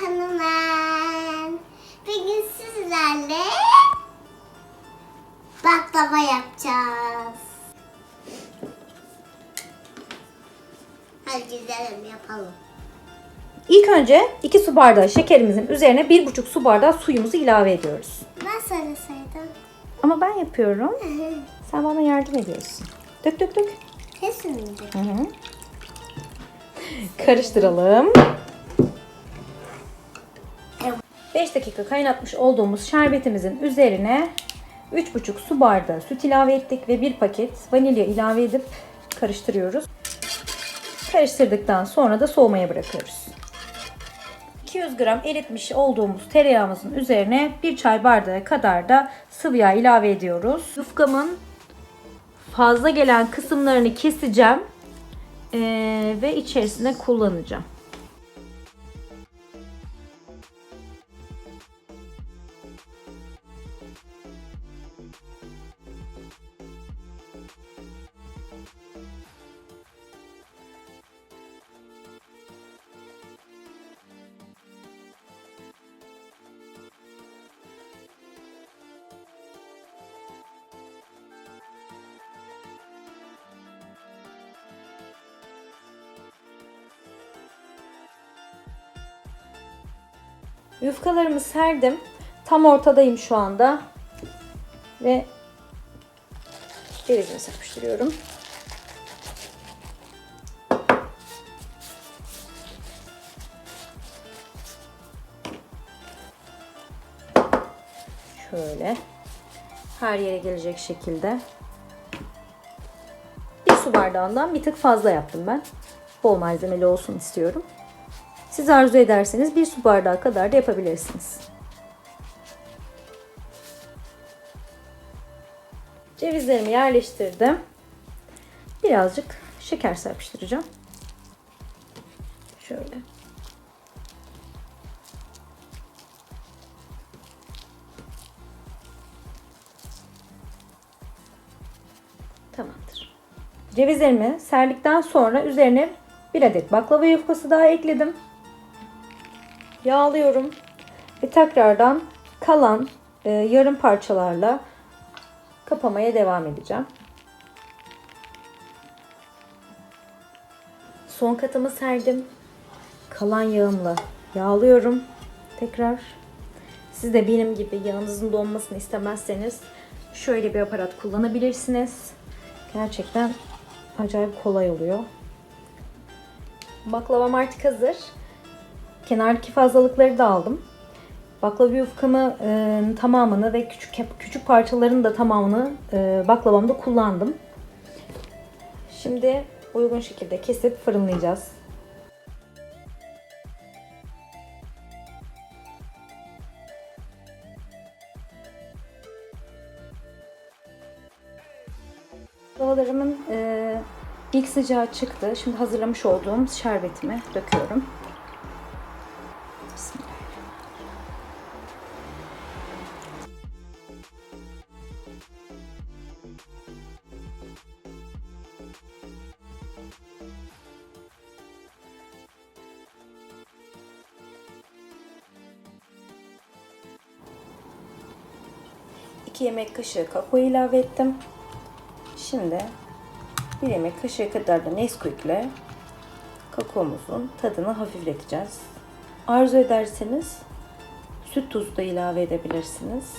Hanımem. Bugün sizlerle baklava yapacağız. Hadi gidelim yapalım. İlk önce 2 su bardağı şekerimizin üzerine 1,5 su bardağı suyumuzu ilave ediyoruz. Ben söyleseydim. Ama ben yapıyorum. Sen bana yardım ediyorsun. Dök dök dök. Kesinlikle. Hı hı. Karıştıralım. 5 dakika kaynatmış olduğumuz şerbetimizin üzerine 3,5 su bardağı süt ilave ettik ve 1 paket vanilya ilave edip karıştırıyoruz. Karıştırdıktan sonra da soğumaya bırakıyoruz. 200 gram eritmiş olduğumuz tereyağımızın üzerine 1 çay bardağı kadar da sıvı yağ ilave ediyoruz. Yufkamın fazla gelen kısımlarını keseceğim Ee, ve içerisine kullanacağım. Yufkalarımı serdim. Tam ortadayım şu anda. Ve cevizini serpiştiriyorum. Şöyle her yere gelecek şekilde. Bir su bardağından bir tık fazla yaptım ben. Bol malzemeli olsun istiyorum. Siz arzu ederseniz bir su bardağı kadar da yapabilirsiniz. Cevizlerimi yerleştirdim. Birazcık şeker serpiştireceğim. Şöyle. Tamamdır. Cevizlerimi serdikten sonra üzerine bir adet baklava yufkası daha ekledim. Yağlıyorum ve tekrardan kalan e, yarım parçalarla kapamaya devam edeceğim. Son katımı serdim. Kalan yağımla yağlıyorum. Tekrar. Siz de benim gibi yağınızın donmasını istemezseniz şöyle bir aparat kullanabilirsiniz. Gerçekten acayip kolay oluyor. Baklavam artık hazır. Kenardaki fazlalıkları da aldım. Baklava yufkamı e, tamamını ve küçük küçük parçaların da tamamını e, baklavamda kullandım. Şimdi uygun şekilde kesip fırınlayacağız. Baklavalarımın e, ilk sıcağı çıktı. Şimdi hazırlamış olduğum şerbetimi döküyorum. 2 yemek kaşığı kakao ilave ettim. Şimdi 1 yemek kaşığı kadar da Nesquik ile kakaomuzun tadını hafifleteceğiz. Arzu ederseniz süt tuzu da ilave edebilirsiniz.